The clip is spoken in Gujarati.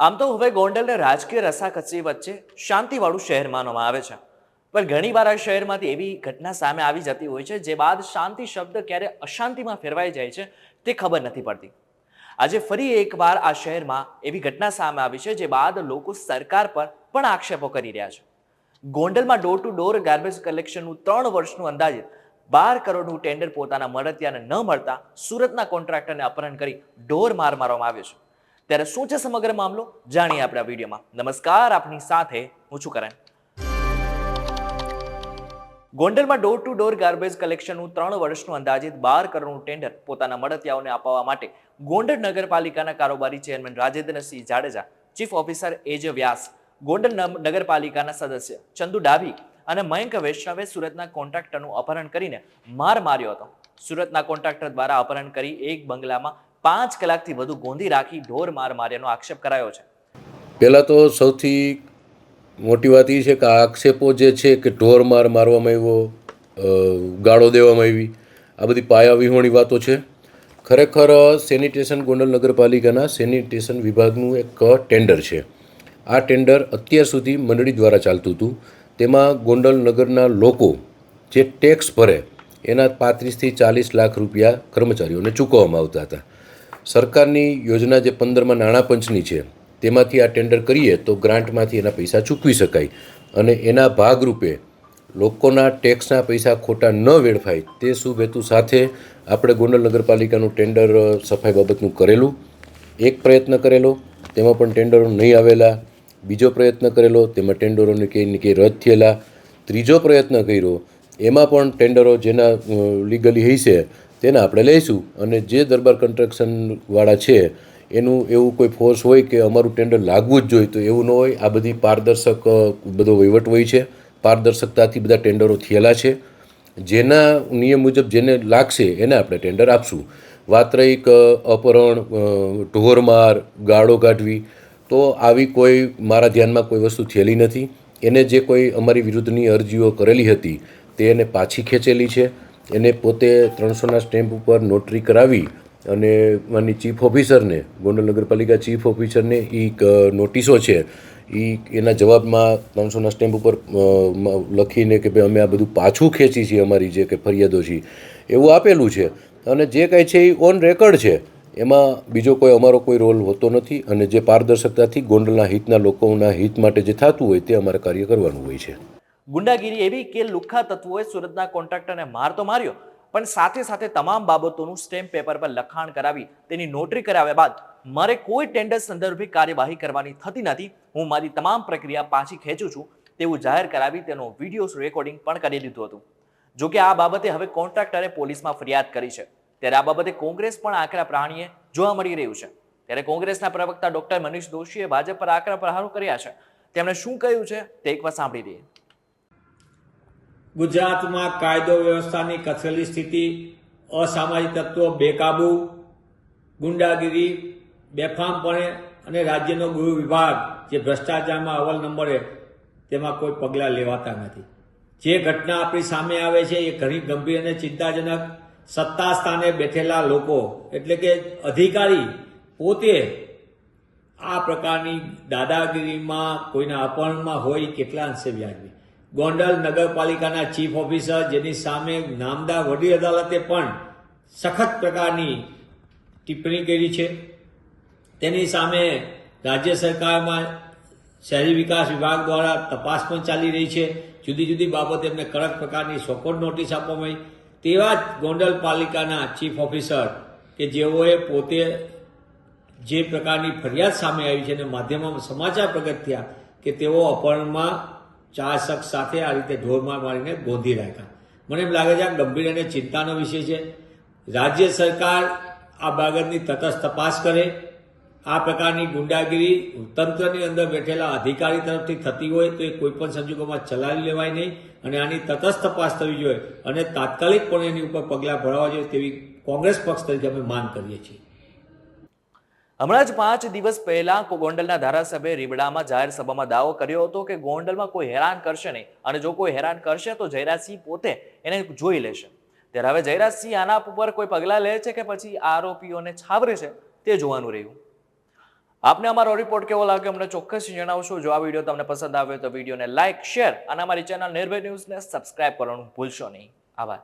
આમ તો હવે ગોંડલને રાજકીય રસાકસી વચ્ચે શાંતિવાળું શહેર માનવામાં આવે છે. પણ ઘણીવાર આ શહેરમાંથી એવી ઘટના સામે આવી જતી હોય છે, જે બાદ શાંતિ શબ્દ ક્યારે અશાંતિમાં ફેરવાઈ જાય છે, તે ખબર નથી પડતી. આજે ફરી એકવાર આ શહેરમાં એવી ઘટના સામે આવી છે, જે બાદ લોકો સરકાર પર પણ આક્ષેપો કરી રહ્યા છે. ગોંડલમાં ડોર ટુ ડોર ગાર્બેજ કલેક્શનનું ત્રણ વર્ષનું અંદાજિત બાર કરોડનું ટેન્ડર પોતાના મળતિયાને ન મળતા સુરતના કોન્ટ્રાક્ટરને અપહરણ કરી ઢોર માર મારવામાં આવ્યો છે. ત્યારે શું છે સમગ્ર મામલો જાણીએ આપણા વિડીયોમાં. નમસ્કાર, આપની સાથે હું છું કરણ. ગોંડલમાં ડોર ટુ ડોર ગાર્બેજ કલેક્શનનું ત્રણ વર્ષનું અંદાજિત બાર કરોડનું ટેન્ડર પોતાના મળતિયાઓને અપાવવા માટે ગોંડલ નગરપાલિકાના કારોબારી chairman Rajendrasinh Jadeja chief officer એજ વ્યાસ, ગોંડલ નગરપાલિકાના સદસ્ય ચંદુ ડાભી અને મયંક વૈષ્ણવે સુરતના કોન્ટ્રાક્ટરનું અપહરણ કરીને માર માર્યો હતો. સુરતના કોન્ટ્રાક્ટર દ્વારા અપહરણ કરી એક બંગલામાં પાંચ કલાકથી વધુ ગોંધી રાખી ઢોર માર માર્યાનો આક્ષેપ કરાયો છે. પહેલાં તો સૌથી મોટી વાત એ છે કે આ આક્ષેપો જે છે કે ઢોર માર મારવામાં આવ્યો ગાળો દેવામાં આવી, આ બધી પાયાવિહોણી વાતો છે. ખરેખર સેનિટેશન ગોંડલ નગરપાલિકાના સેનિટેશન વિભાગનું એક ટેન્ડર છે. આ ટેન્ડર અત્યાર સુધી મંડળી દ્વારા ચાલતું હતું. તેમાં ગોંડલ નગરના લોકો જે ટેક્સ ભરે, એના પાંત્રીસથી ચાલીસ લાખ રૂપિયા કર્મચારીઓને ચૂકવવામાં આવતા હતા. સરકારની યોજના જે પંદરમાં નાણાં પંચની છે, તેમાંથી આ ટેન્ડર કરીએ તો ગ્રાન્ટમાંથી એના પૈસા ચૂકવી શકાય અને એના ભાગરૂપે લોકોના ટેક્સના પૈસા ખોટા ન વેડફાય તે શુભ હેતુ સાથે આપણે ગોંડલ નગરપાલિકાનું ટેન્ડર સફાઈ બાબતનું કરેલું. એક પ્રયત્ન કરેલો, તેમાં પણ ટેન્ડરો નહીં આવેલા. બીજો પ્રયત્ન કરેલો, તેમાં ટેન્ડરોને કંઈ ને કંઈ રદ થયેલા. ત્રીજો પ્રયત્ન કર્યો, એમાં પણ ટેન્ડરો જેના લીગલી હશે તેના આપણે લઈશું. અને જે દરબાર કન્સ્ટ્રક્શનવાળા છે, એનું એવું કોઈ ફોર્સ હોય કે અમારું ટેન્ડર લાગવું જ જોઈએ તો એવું ન હોય. આ બધી પારદર્શક બધો વહીવટ હોય છે. પારદર્શકતાથી બધા ટેન્ડરો થયેલા છે. જેના નિયમ મુજબ જેને લાગશે એને આપણે ટેન્ડર આપશું. વાત રહી અપહરણ ઢોરમાર, ગાળો કાઢવી, તો આવી કોઈ મારા ધ્યાનમાં કોઈ વસ્તુ થયેલી નથી. એને જે કોઈ અમારી વિરુદ્ધની અરજીઓ કરેલી હતી, તે એને પાછી ખેંચેલી છે. એને પોતે ત્રણસોના સ્ટેમ્પ ઉપર નોટરી કરાવી અને માની ચીફ ઓફિસરને, ગોંડલ નગરપાલિકા ચીફ ઓફિસરને એ નોટિસો છે. એ એના જવાબમાં ત્રણસોના સ્ટેમ્પ ઉપર લખીને કે ભાઈ અમે આ બધું પાછું ખેંચી છીએ અમારી જે કે ફરિયાદો છે એવું આપેલું છે. અને જે કાંઈ છે એ ઓન રેકોર્ડ છે. એમાં બીજો કોઈ અમારો કોઈ રોલ હોતો નથી અને જે પારદર્શકતાથી ગોંડલના હિતના લોકોના હિત માટે જે થતું હોય તે અમારે કાર્ય કરવાનું હોય છે. ગુંડાગીરી એવી કે લુખ્ખા તત્વોએ સુરતના કોન્ટ્રાક્ટરને માર તો માર્યો, પણ સાથે સાથે તમામ બાબતોનું સ્ટેમ્પ પેપર પર લખાણ કરાવી તેની નોટરી કરાવ્યા બાદ મારે કોઈ ટેન્ડર સંદર્ભે કાર્યવાહી કરવાની થતી નથી. હું મારી તમામ પ્રક્રિયા પાછી ખેંચું છું. તેવું જાહેર કરાવી તેનો વીડિયો રેકોર્ડિંગ પણ કરી દીધું હતું. જો કે આ બાબતે હવે કોન્ટ્રાક્ટરે પોલીસમાં ફરિયાદ કરી છે. ત્યારે આ બાબતે કોંગ્રેસ પણ આકરા પ્રાણીએ જોવા મળી રહ્યું છે. ત્યારે કોંગ્રેસના પ્રવક્તા ડોક્ટર મનીષ દોશીએ ભાજપ પર આકરા પ્રહારો કર્યા છે. તેમણે શું કહ્યું છે તે એકવાર સાંભળી લઈએ. ગુજરાતમાં કાયદો વ્યવસ્થાની કથળેલી સ્થિતિ, અસામાજિક તત્વો બેકાબુ, ગુંડાગીરી, બેફામપણે અને રાજ્યનો ગૃહ વિભાગ જે ભ્રષ્ટાચારમાં અવ્વલ નંબરે, તેમાં કોઈ પગલાં લેવાતા નથી. જે ઘટના આપણી સામે આવે છે એ ઘણી ગંભીર અને ચિંતાજનક. સત્તા સ્થાને બેઠેલા લોકો, એટલે કે અધિકારી, પોતે આ પ્રકારની દાદાગીરીમાં, કોઈના અપહરણમાં હોય કેટલા અંશે વ્યાજબી. ગોંડલ નગરપાલિકાના ચીફ ઓફિસર, જેની સામે નામદાર વડી અદાલતે પણ સખત પ્રકારની ટિપ્પણી કરી છે. તેની સામે રાજ્ય સરકારમાં શહેરી વિકાસ વિભાગ દ્વારા તપાસ પણ ચાલી રહી છે. જુદી જુદી બાબતે એમને કડક પ્રકારની સોકોટ નોટિસ આપવામાં આવી. તેવા જ ગોંડલ પાલિકાના ચીફ ઓફિસર કે જેઓએ પોતે જે પ્રકારની ફરિયાદ સામે આવી છે અને માધ્યમોમાં સમાચાર પ્રગટ થયા કે તેઓ અપહરણમાં ચાર શખ્સ સાથે આ રીતે ઢોરમાર મારીને ગોંધી રાખ્યા. મને એમ લાગે છે આ ગંભીર અને ચિંતાનો વિષય છે. રાજ્ય સરકાર આ બાબતની તટસ્થ તપાસ કરે. આ પ્રકારની ગુંડાગીરી તંત્રની અંદર બેઠેલા અધિકારી તરફથી થતી હોય તો એ કોઈપણ સંજોગોમાં ચલાવી લેવાય નહીં અને આની તટસ્થ તપાસ થવી જોઈએ અને તાત્કાલિકપણે એની ઉપર પગલાં ભરવા જોઈએ તેવી કોંગ્રેસ પક્ષ તરીકે અમે માંગ કરીએ છીએ. હમણાં જ પાંચ દિવસ પહેલા ગોંડલના ધારાસભ્ય રીબડામાં જાહેર સભામાં દાવો કર્યો હતો કે ગોંડલમાં કોઈ હેરાન કરશે નહીં. અને જો કોઈ હેરાન કરશે તો જયરાજસિંહ પોતે એને જોઈ લેશે. ત્યારે હવે જયરાજસિંહ આના ઉપર કોઈ પગલાં લે છે કે પછી આરોપીઓને છાવરે છે તે જોવાનું રહ્યું. આપને અમારો રિપોર્ટ કેવો લાગ્યો અમને ચોક્કસ જણાવશો. જો આ વીડિયો તમને પસંદ આવ્યો તો વિડીયોને લાઇક શેર અને અમારી ચેનલ નિર્ભય ન્યૂઝને સબસ્ક્રાઇબ કરવાનું ભૂલશો નહીં. આભાર.